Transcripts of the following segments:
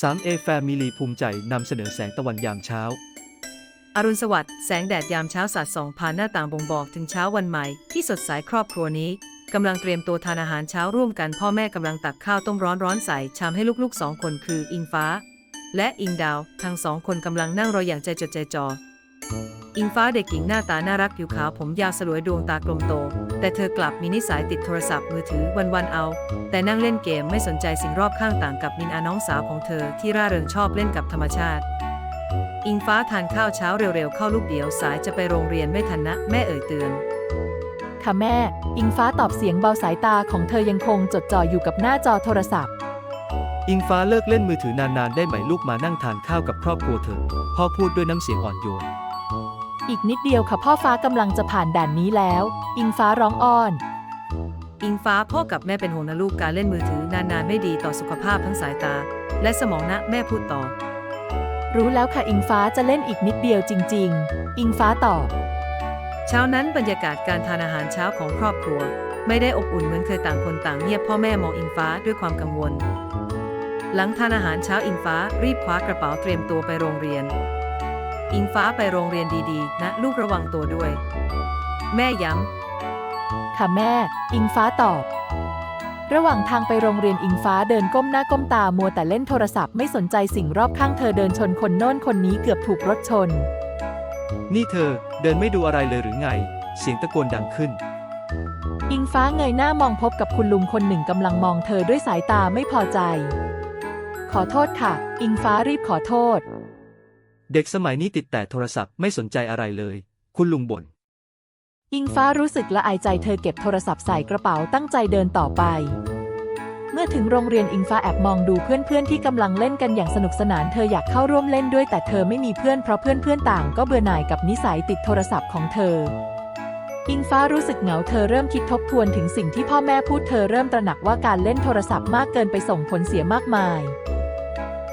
3A Family ภูมิใจนำเสนอแสงตะวันยามเช้า อรุณสวัสดิ์แสงแดดยามเช้าสาดส่องผ่านหน้าต่างบ่งบอกถึงเช้าวันใหม่ ที่สดใสครอบครัวนี้กำลังเตรียมตัวทานอาหารเช้าร่วมกันพ่อแม่กำลังตักข้าวต้มร้อนร้อนๆใส่ชามให้ลูกๆสองคนคืออิงฟ้า และอิงดาว ทั้งสองคนกำลังนั่งรออย่างใจจดใจจ่ออิงฟ้าเด็กหญิงหน้าตาน่ารักผิวขาวผมยาวสลวยดวงตากลมโต แต่เธอกลับมีนิสัยติดโทรศัพท์มือถือวันๆเอา แต่นั่งเล่นเกมไม่สนใจสิ่งรอบข้างต่างกับมินอาน้องสาวของเธอที่ร่าเริงชอบเล่นกับธรรมชาติ อิงฟ้าทานข้าวเช้าเร็วๆ เข้าลูกเดียวสายจะไปโรงเรียนไม่ทันนะ แม่เอ่ยเตือน ค่ะแม่ อิงฟ้าตอบเสียงเบาสายตาของเธอยังคงจดจ่ออยู่กับหน้าจอโทรศัพท์ อิงฟ้าเลิกเล่นมือถือนานๆ ได้ไหมลูกมานั่งทานข้าวกับครอบครัวเธอ พ่อพูดด้วยน้ำเสียงอ่อนโยน อีกนิดเดียวค่ะพ่อฟ้ากำลังจะผ่านด่านนี้แล้ว อิงฟ้าร้องอ้อน อิงฟ้าพ่อกับแม่เป็นห่วงนะลูกการเล่นมือถือนานๆไม่ดีต่อสุขภาพทั้งสายตา และสมองนะแม่พูดต่อ รู้แล้วค่ะอิงฟ้าจะเล่นอีกนิดเดียวจริง ๆ อิงฟ้าตอบ เช้านั้นบรรยากาศการทานอาหารเช้าของครอบครัว ไม่ได้อบอุ่นเหมือนเคยต่างคนต่างเงียบพ่อแม่มองอิงฟ้าด้วยความกังวล หลังทานอาหารเช้าอิงฟ้ารีบคว้ากระเป๋าเตรียมตัวไปโรงเรียน อิงฟ้าไปโรงเรียนดีๆ นะ ลูกระวังตัวด้วย แม่ย้ำ ค่ะแม่ อิงฟ้าตอบ ระหว่างทางไปโรงเรียนอิงฟ้าเดินก้มหน้าก้มตามัวแต่เล่นโทรศัพท์ไม่สนใจสิ่งรอบข้างเธอเดินชนคนโน้นคนนี้เกือบถูกรถชน นี่เธอเดินไม่ดูอะไรเลยหรือไง เสียงตะโกนดังขึ้น อิงฟ้าเงยหน้ามองพบกับคุณลุงคนหนึ่งกำลังมองเธอด้วยสายตาไม่พอใจ ขอโทษค่ะ อิงฟ้ารีบขอโทษ เด็กสมัยนี้ติดแต่โทรศัพท์ไม่สนใจอะไรเลย คุณลุงบ่น อิงฟ้ารู้สึกละอายใจเธอเก็บโทรศัพท์ใส่กระเป๋าตั้งใจเดินต่อไป เมื่อถึงโรงเรียนอิงฟ้าแอบมองดูเพื่อนๆที่กำลังเล่นกันอย่างสนุกสนานเธออยากเข้าร่วมเล่นด้วยแต่เธอไม่มีเพื่อนเพราะเพื่อนๆต่างก็เบื่อหน่ายกับนิสัยติดโทรศัพท์ของเธอ อิงฟ้ารู้สึกเหงาเธอเริ่มคิดทบทวนถึงสิ่งที่พ่อแม่พูดเธอเริ่มตระหนักว่าการเล่นโทรศัพท์มากเกินไปส่งผลเสียมากมาย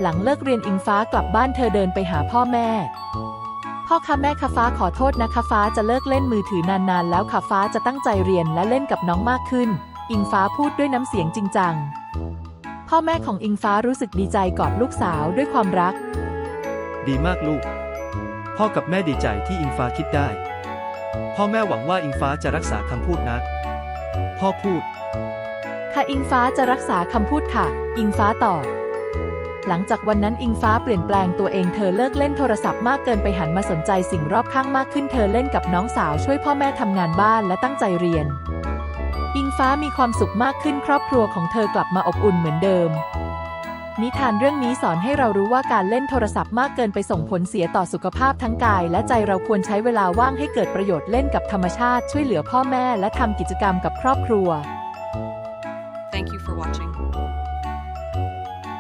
หลังเลิกเรียนอิงฟ้ากลับบ้านเธอเดินไปหาพ่อแม่ พ่อคะแม่คะฟ้าขอโทษนะคะฟ้าจะเลิกเล่นมือถือนานๆ แล้วค่ะฟ้าจะตั้งใจเรียนและเล่นกับน้องมากขึ้น อิงฟ้าพูดด้วยน้ำเสียงจริงจัง พ่อแม่ของอิงฟ้ารู้สึกดีใจกอดลูกสาวด้วยความรัก ดีมากลูก พ่อกับแม่ดีใจที่อิงฟ้าคิดได้ พ่อแม่หวังว่าอิงฟ้าจะรักษาคำพูดนะ พ่อพูด ค่ะอิงฟ้าจะรักษาคำพูดค่ะ อิงฟ้าตอบ หลังจากวันนั้นอิงฟ้าเปลี่ยนแปลงตัวเองเธอเลิกเล่นโทรศัพท์มากเกินไปหันมาสนใจสิ่งรอบข้างมากขึ้นเธอเล่นกับน้องสาวช่วยพ่อแม่ทำงานบ้านและตั้งใจเรียน อิงฟ้ามีความสุขมากขึ้นครอบครัวของเธอกลับมาอบอุ่นเหมือนเดิม นิทานเรื่องนี้สอนให้เรารู้ว่าการเล่นโทรศัพท์มากเกินไปส่งผลเสียต่อสุขภาพทั้งกาย และใจเราควรใช้เวลาว่างให้เกิดประโยชน์เล่นกับธรรมชาติช่วยเหลือพ่อแม่ และทำกิจกรรมกับครอบครัว Thank you for watching.